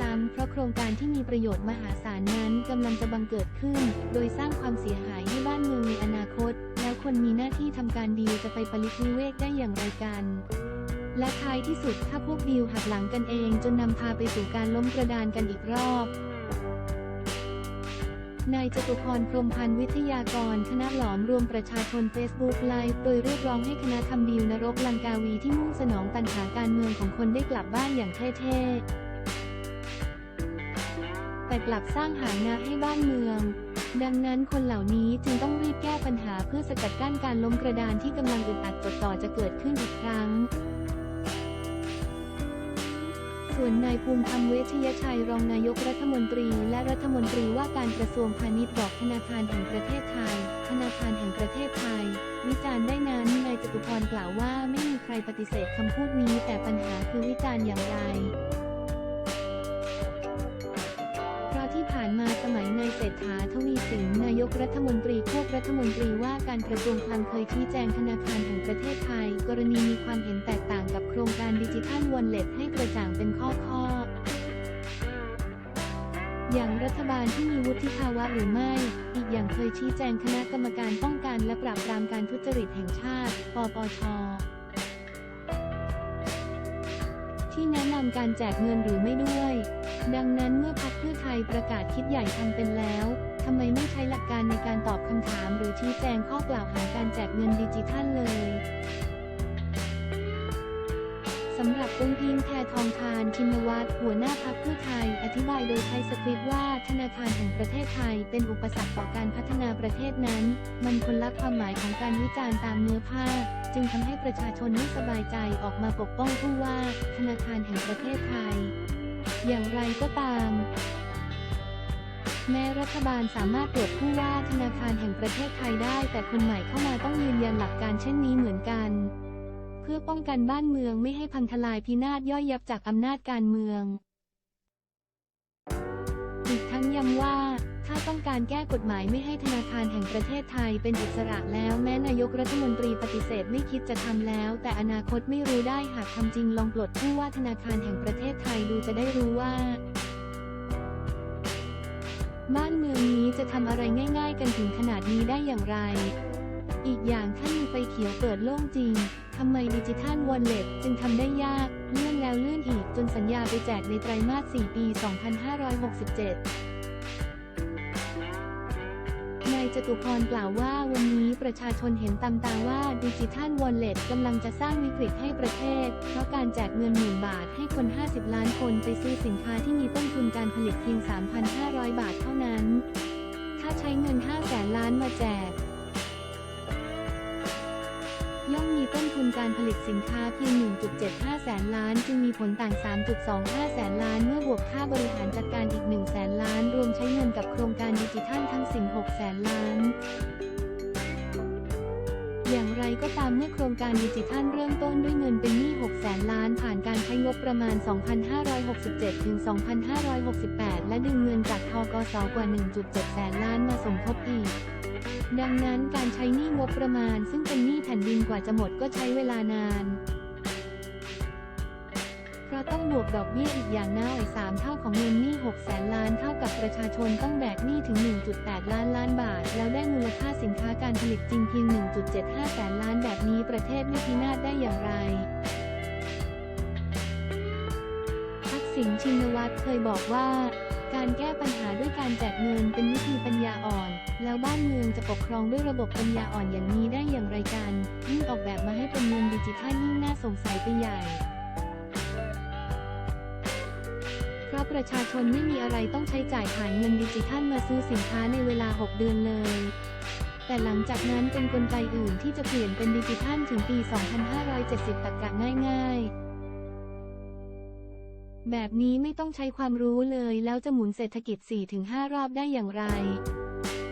ซ้ำๆ เพราะโครงการที่มีประโยชน์มหาศาลนั้นกำลังจะบังเกิดขึ้น โดยสร้างความเสียหายให้บ้านเมืองในอนาคต แล้วคนมีหน้าที่ทำการดีจะไปปลิกวิเวกได้อย่างไรกันและท้ายที่สุดถ้าพวกดีลหักหลังกันเองจนนำพาไปสู่การล้มกระดานกันอีกรอบ นายจตุพรพรหมพันธ์วิทยากร คณะหลอมรวมประชาชน Facebook ไลฟ์โดยเรียกร้องให้คณะทำดีลนรกลังกาวีที่มุ่งสนองตันหาการเมืองของคนได้กลับบ้านอย่างเท่ๆ แต่กลับสร้างหานะให้บ้านเมือง ดังนั้นคนเหล่านี้จึงต้องรีบแก้ปัญหาเพื่อสกัดกั้นการล้มกระดานที่กำลังอึดอัดจดต่อจะเกิดขึ้นอีกครั้ง ส่วนนายภูมิธรรมเวชยชัยรองนายกรัฐมนตรี และรัฐมนตรีว่าการกระทรวงพาณิชย์บอกธนาคารแห่งประเทศไทย ธนาคารแห่งประเทศไทยวิจารณ์ได้นั้นนายจตุพรกล่าวว่าไม่มีใครปฏิเสธคำพูดนี้แต่ปัญหาคือวิจารณ์อย่างไร ศรษฐาทวีสินนายกรัฐมนตรีควบรัฐมนตรีว่าการกระทรวงคลังเคยชี้แจงธนาคารแห่งประเทศไทย กรณีมีความเห็นแตกต่างกับโครงการดิจิทัลวอลเล็ตให้กระจ่างเป็นข้อข้ออย่างรัฐบาลที่มีวุฒิภาวะหรือไม่ อีกอย่างเคยชี้แจงคณะกรรมการป้องกันและปราบปรามการทุจริตแห่งชาติ ปปช ที่แนะนำการแจกเงินหรือไม่ด้วย ดังนั้นเมื่อพรรคเพื่อไทยประกาศคิดใหญ่ทำเป็นแล้วทำไมไม่ใช้หลักการในการตอบคำถามหรือชี้แจงข้อกล่าวหาการแจกเงินดิจิทัลเลยสำหรับองค์อิงแพทองทานชินวัตรหัวหน้าพักเพื่อไทย อธิบายโดยใช้สคริปต์ว่าธนาคารแห่งประเทศไทยเป็นอุปสรรคต่อการพัฒนาประเทศนั้น มันคนละความหมายของการวิจารณ์ตามเนื้อผ้า จึงทำให้ประชาชนไม่สบายใจออกมาปกป้องผู้ว่า ธนาคารแห่งประเทศไทย อย่างไรก็ตาม แม้รัฐบาลสามารถตรวจผู้ว่าธนาคารแห่งประเทศไทยได้ แต่คนใหม่เข้ามาต้องยืนยันหลักการเช่นนี้เหมือนกัน เพื่อป้องกันบ้านเมืองไม่ให้พังทลายพินาศย่อยยับจากอำนาจการเมือง อีกทั้งย้ำว่าถ้า ต้องการแก้กฎหมายไม่ให้ธนาคารแห่งประเทศไทยเป็นอิสระแล้วแม้นายกรัฐมนตรีปฏิเสธไม่คิดจะทำแล้ว แต่อนาคตไม่รู้ได้หากทำจริงลองปลดผู้ว่าธนาคารแห่งประเทศไทยดูจะได้รู้ว่า บ้านเมืองนี้จะทำอะไรง่าย ๆ กันถึงขนาดนี้ได้อย่างไร อีกอย่างถ้ามีไฟเขียวเปิดโล่งจริงทำไมดิจิทัลวอลเล็ตจึงทำได้ยาก เลื่อนแล้วเลื่อนอีกจนสัญญาไปแจกในไตรมาส 4 ปี 2567 จตุพรกล่าวว่าวันนี้ประชาชนเห็นตามตาว่าดิจิทัลวอลเล็ตกำลังจะสร้างวิกฤตให้ประเทศ เพราะการแจกเงินหมื่นบาทให้คน 50 ล้านคนไปซื้อสินค้าที่มีต้นทุนการผลิตเพียง 3,500 บาทเท่านั้น ถ้าใช้เงิน 5 แสนล้านมาแจก ทุนการผลิตสินค้าเพียง 1.75 แสนล้าน จึงมีผลต่าง 3.25 แสนล้าน เมื่อบวกค่าบริหารจัดการอีก 1 แสนล้าน รวมใช้เงินกับโครงการดิจิทัลทั้งสิ้น 6 แสนล้านอย่างไรก็ตามเมื่อโครงการดิจิทัลเริ่มต้นด้วยเงินเป็นหนี้ 6 แสนล้าน ผ่านการใช้งบประมาณ 2,567 ถึง 2,568 และดึงเงินจากทกสกว่า 1.7 แสนล้านมาสมทบอีก ดังนั้นการใช้หนี้งบประมาณ ซึ่งเป็นหนี้แผ่นดินกว่าจะหมดก็ใช้เวลานานเพราะต้องบวกดอกเบี้ยอีกอย่างน้อย3เท่าของเงินหนี้6แสนล้านเท่ากับประชาชนต้องแบกหนี้ถึง 1.8 ล้านล้านบาท แล้วได้มูลค่าสินค้าการผลิตจริงเพียง 1.75 แสนล้านแบบนี้ประเทศไม่พินาศได้อย่างไรทักษิณชินวัตรเคยบอกว่า การแก้ปัญหาด้วยการแจกเงินเป็นวิธีปัญญาอ่อน แล้วบ้านเมืองจะปกครองด้วยระบบปัญญาอ่อนอย่างนี้ได้อย่างไรกัน ยิ่งออกแบบมาให้เป็นเงินดิจิทัลยิ่งน่าสงสัยไปใหญ่เพราะประชาชนไม่มีอะไรต้องใช้จ่ายผ่านเงินดิจิทัลมาซื้อสินค้าในเวลา 6 เดือนเลย แต่หลังจากนั้นเป็นกลไกอื่นที่จะเปลี่ยนเป็นดิจิทัลถึงปี 2570ตักกะง่าย ๆ แบบนี้ไม่ต้องใช้ความรู้เลยแล้วจะหมุนเศรษฐกิจ 4-5 รอบได้อย่างไร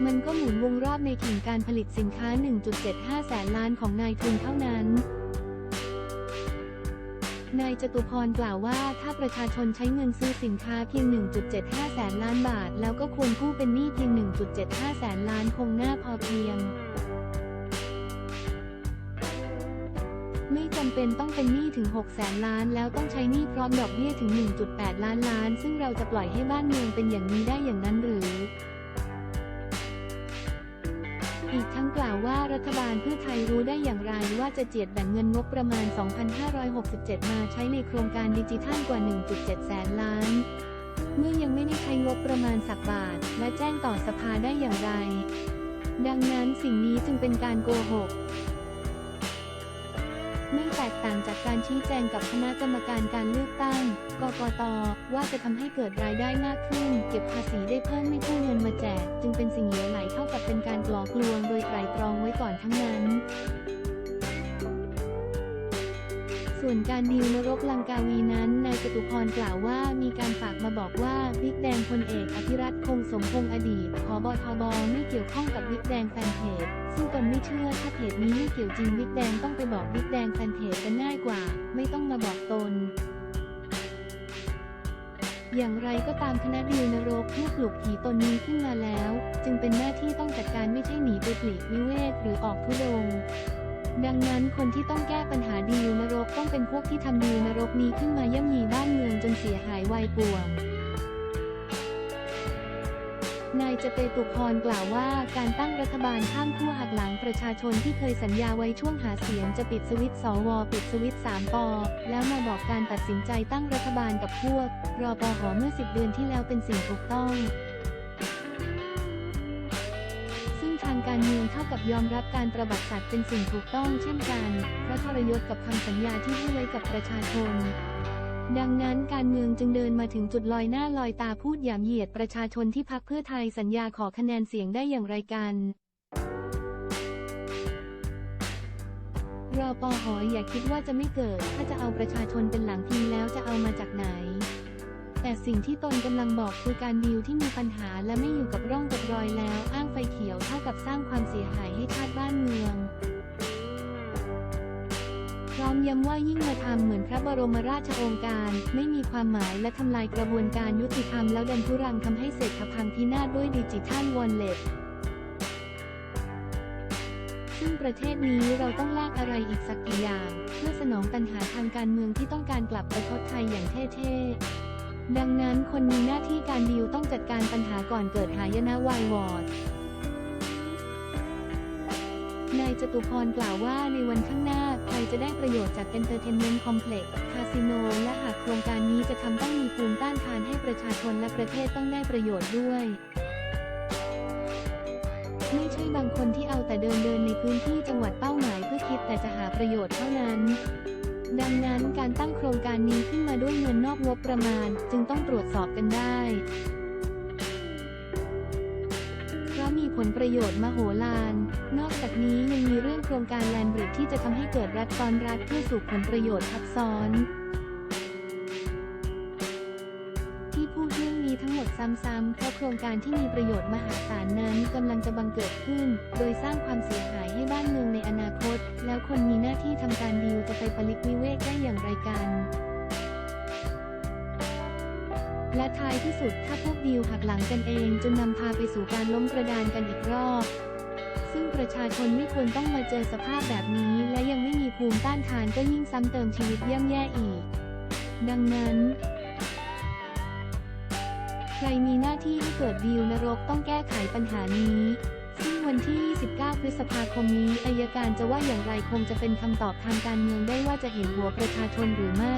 มันก็หมุนวงรอบในถิ่นการผลิตสินค้า 1.75 แสนล้านของนายทุนเท่านั้นนายจตุพรกล่าวว่าถ้าประชาชนใช้เงินซื้อสินค้าเพียง 1.75 แสนล้านบาท แล้วก็ควรกู้เป็นหนี้เพียง 1.75 แสนล้านคงน่าพอเพียง จำเป็นต้องเป็นหนี้ถึง 6 แสนล้าน แล้วต้องใช้หนี้พร้อมดอกเบี้ยถึง 1.8 ล้านล้าน ซึ่งเราจะปล่อยให้บ้านเมืองเป็นอย่างนี้ได้อย่างนั้นหรือ อีกทั้งกล่าวว่ารัฐบาลเพื่อไทยรู้ได้อย่างไรว่าจะเจียดแบ่งเงินงบประมาณ 2,567 มาใช้ในโครงการดิจิทัลกว่า 1.7 แสนล้าน เมื่อยังไม่ได้ใช้งบประมาณสักบาท และแจ้งต่อสภาได้อย่างไร ดังนั้นสิ่งนี้จึงเป็นการโกหก ไม่แตกต่างจากการชี้แจงกับคณะกรรมการการเลือกตั้ง กกต ว่าจะทำให้เกิดรายได้มากขึ้น เก็บภาษีได้เพิ่มไม่กู้เงินมาแจก จึงเป็นสิ่งเหลวไหลเท่ากับเป็นการกลอกลวงโดยไตรตรองไว้ก่อนทั้งนั้น ส่วนการดีลนรกลังกาวีนั้น นายจตุพรกล่าวว่ามีการฝากมาบอกว่าบิ๊กแดงพลเอกอภิรัตคงสมพงษ์อดีตผบทบไม่เกี่ยวข้องกับบิ๊กแดงแฟนเพจซึ่งตนไม่เชื่อถ้าเพจนี้ไม่เกี่ยวจริงบิ๊กแดงต้องไปบอกบิ๊กแดงแฟนเพจกันง่ายกว่า ไม่ต้องมาบอกตนอย่างไรก็ตามคณะดีลนรกเพื่อปลุกผีตนนี้ขึ้นมาแล้ว จึงเป็นหน้าที่ต้องจัดการไม่ใช่หนีไปปลีกวิเวกหรือออกทุดง ดังนั้นคนที่ต้องแก้ปัญหาดีลนรกต้องเป็นพวกที่ทำดีลนรกนี้ขึ้นมาย่ำยีบ้านเมืองจนเสียหายวายป่วงนายจเปตุพรกล่าวว่าการตั้งรัฐบาลข้ามขั้วหักหลังประชาชนที่เคยสัญญาไว้ช่วงหาเสียงจะปิดสวิตช์สวปิดสวิตช์3ปอแล้วมาบอกการตัดสินใจตั้งรัฐบาลกับพวกรอปอหอเมื่อ 10 เดือนที่แล้วเป็นสิ่งถูกต้อง การเมืองเท่ากับยอมรับการประบัติสัตว์เป็นสิ่งถูกต้องเช่นกัน เพราะทรยศกับคำสัญญาที่ให้ไว้กับประชาชน ดังนั้นการเมืองจึงเดินมาถึงจุดลอยหน้าลอยตาพูดหยามเหยียดประชาชนที่พักเพื่อไทยสัญญาขอคะแนนเสียงได้อย่างไรกันรอปอหออย่าคิดว่าจะไม่เกิด ถ้าจะเอาประชาชนเป็นหลังพิงแล้วจะเอามาจากไหน แต่สิ่งที่ตนกำลังบอกคือการดีลที่มีปัญหาและไม่อยู่กับร่องกับรอยแล้ว อ้างไฟเขียวเท่ากับสร้างความเสียหายให้ชาติบ้านเมือง พร้อมย้ำว่ายิ่งมาทำเหมือนพระบรมราชโองการ ไม่มีความหมายและทำลายกระบวนการยุติธรรมแล้วดันทุรังทำให้เศรษฐพังพินาศด้วยดิจิทัลวอลเล็ตซึ่งประเทศนี้เราต้องลากอะไรอีกสักกี่อย่าง เพื่อสนองปัญหาทางการเมืองที่ต้องการกลับไปทศไทยอย่างเท่ๆ ดังนั้นคนมีหน้าที่การดีลต้องจัดการปัญหาก่อนเกิดหายนะวายวอดนายจตุพรกล่าวว่าในวันข้างหน้า ใครจะได้ประโยชน์จาก Entertainment Complex คาสิโน และหากโครงการนี้จะทำต้องมีภูมิต้านทานให้ประชาชนและประเทศต้องได้ประโยชน์ด้วย ไม่ใช่บางคนที่เอาแต่เดินเดินในพื้นที่จังหวัดเป้าหมายเพื่อคิดแต่จะหาประโยชน์เท่านั้น ดังนั้นการตั้งโครงการนี้ขึ้นมาด้วยเงินนอกงบประมาณ จึงต้องตรวจสอบกันได้ เพราะมีผลประโยชน์มโหฬาร นอกจากนี้ยังมีเรื่องโครงการแลนบริดที่จะทำให้เกิดรัฐซ้อนรัฐเพื่อสู่ผลประโยชน์ทับซ้อน ซ้ำๆเพราะโครงการที่มีประโยชน์มหาศาลนั้นกำลังจะบังเกิดขึ้น โดยสร้างความเสียหายให้บ้านเมืองในอนาคต แล้วคนมีหน้าที่ทำการดีลจะไปปลิกวิเวกได้อย่างไรกัน และท้ายที่สุดถ้าพวกดีลหักหลังกันเองจนนำพาไปสู่การล้มกระดานกันอีกรอบซึ่งประชาชนไม่ควรต้องมาเจอสภาพแบบนี้ และยังไม่มีภูมิต้านทานก็ยิ่งซ้ำเติมชีวิตย่ำแย่อีก ดังนั้น ใครมีหน้าที่ให้เกิดดีลนรกต้องแก้ไขปัญหานี้ ซึ่งวันที่ 29 พฤษภาคมนี้อายการจะว่าอย่างไรคงจะเป็นคำตอบทางการเมืองได้ว่าจะเห็นหัวประชาชนหรือไม่